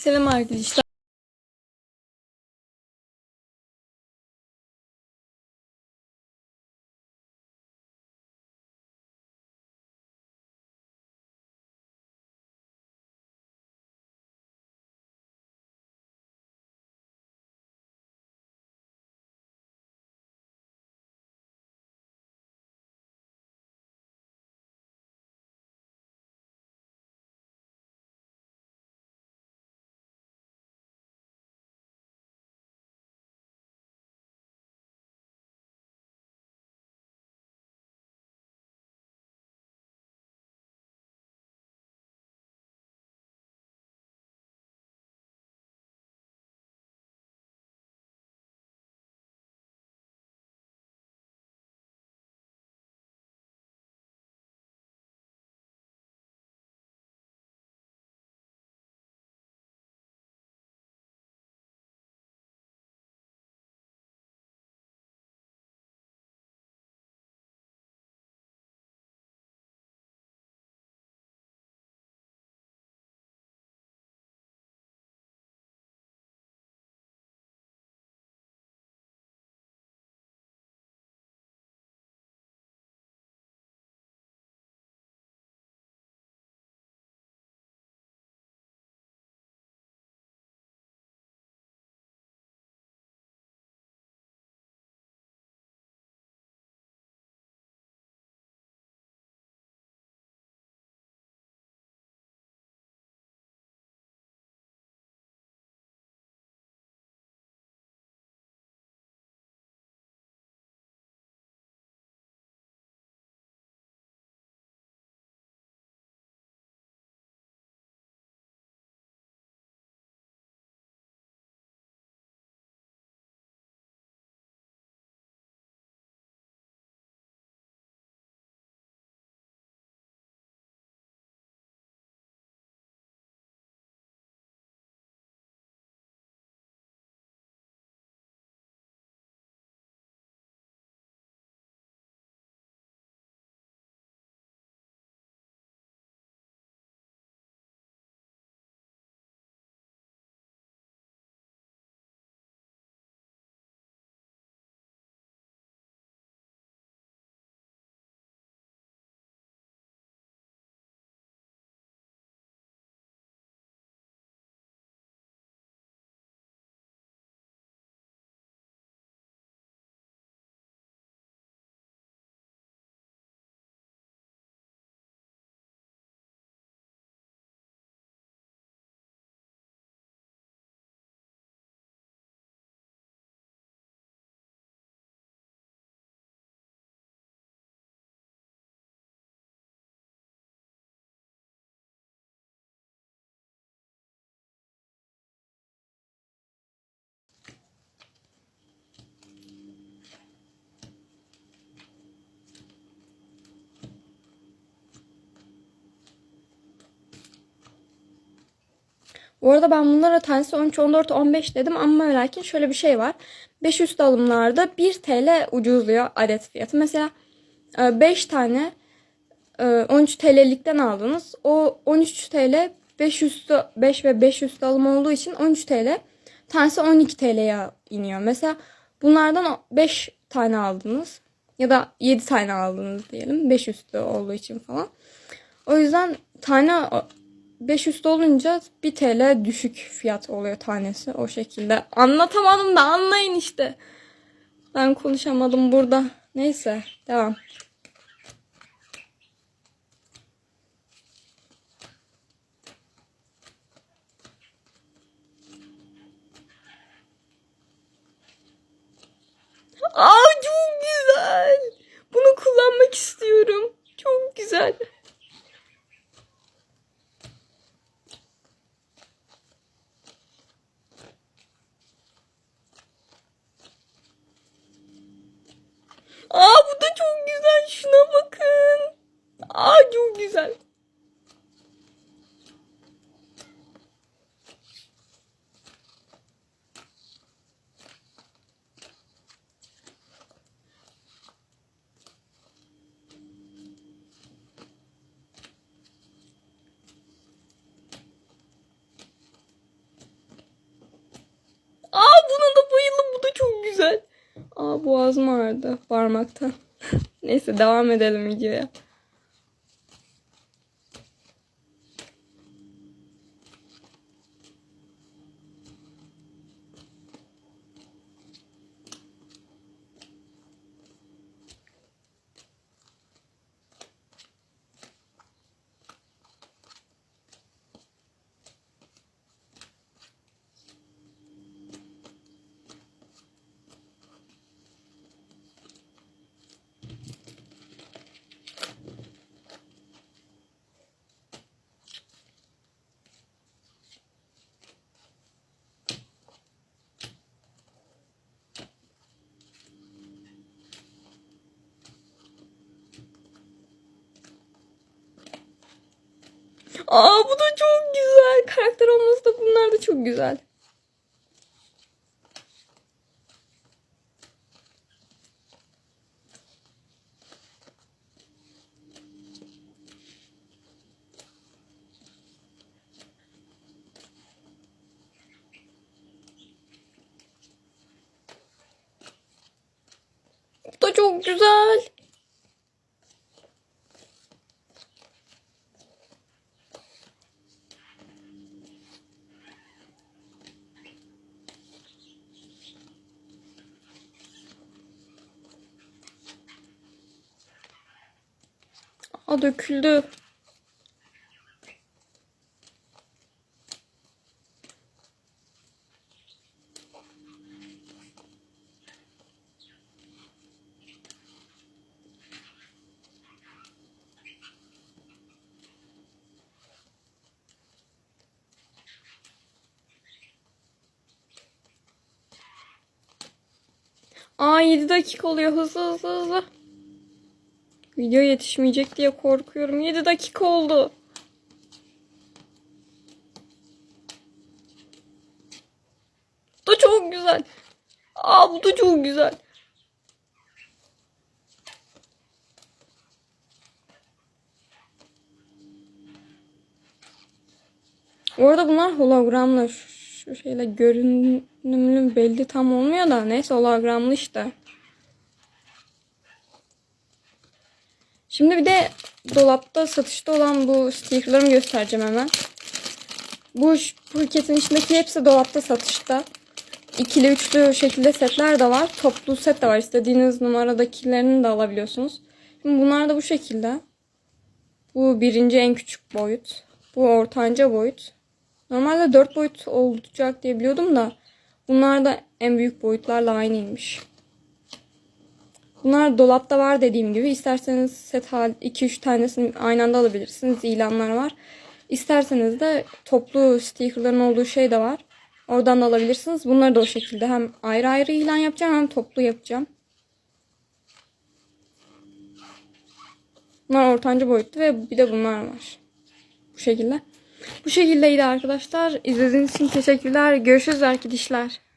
Selam arkadaşlar. Bu arada ben bunlara tanesi 13, 14, 15 dedim ama lakin şöyle bir şey var. 5 üstü alımlarda 1 TL ucuzluyor adet fiyatı. Mesela 5 tane e, 13 TL'likten aldınız. O 13 TL 5 üstü 5 ve 5 üstü alım olduğu için 13 TL. Tanesi 12 TL'ye iniyor. Mesela bunlardan 5 tane aldınız ya da 7 tane aldınız diyelim. 5 üstü olduğu için falan. O yüzden tane 5 üstü olunca 1 TL düşük fiyat oluyor tanesi o şekilde. Anlatamadım da anlayın işte. Ben konuşamadım burada. Neyse devam. Aa çok güzel. Bunu kullanmak istiyorum. Çok güzel. Aa bu da çok güzel güzel. Aa boğazım ağrıdı parmaktan. Neyse devam edelim videoya. Aa bu da çok güzel. Karakter olması da bunlar da çok güzel. Bu da çok güzel. Aa döküldü. Aa 7 dakika oluyor. Hızlı hızlı hızlı. Video yetişmeyecek diye korkuyorum. 7 dakika oldu. Bu da çok güzel. Aa bu da çok güzel. Bu arada bunlar hologramlı. Şu, şu şeyle görünümlü belli tam olmuyor da neyse hologramlı işte. Şimdi bir de dolapta satışta olan bu stickerlarımı göstereceğim hemen. Bu paketin içindeki hepsi dolapta satışta. İkili üçlü şekilde setler de var. Toplu set de var. İstediğiniz numaradakilerini de alabiliyorsunuz. Şimdi bunlar da bu şekilde. Bu birinci en küçük boyut. Bu ortanca boyut. Normalde 4 boyut olacak diye biliyordum da bunlar da en büyük boyutlarla aynıymış. Bunlar dolapta var dediğim gibi. İsterseniz set hal 2-3 tanesini aynı anda alabilirsiniz. İlanlar var. İsterseniz de toplu stickerların olduğu şey de var. Oradan da alabilirsiniz. Bunları da o şekilde hem ayrı ayrı ilan yapacağım hem toplu yapacağım. Bunlar ortanca boyutlu ve bir de bunlar var. Bu şekilde. Bu şekildeydi arkadaşlar. İzlediğiniz için teşekkürler. Görüşürüz arkadaşlar.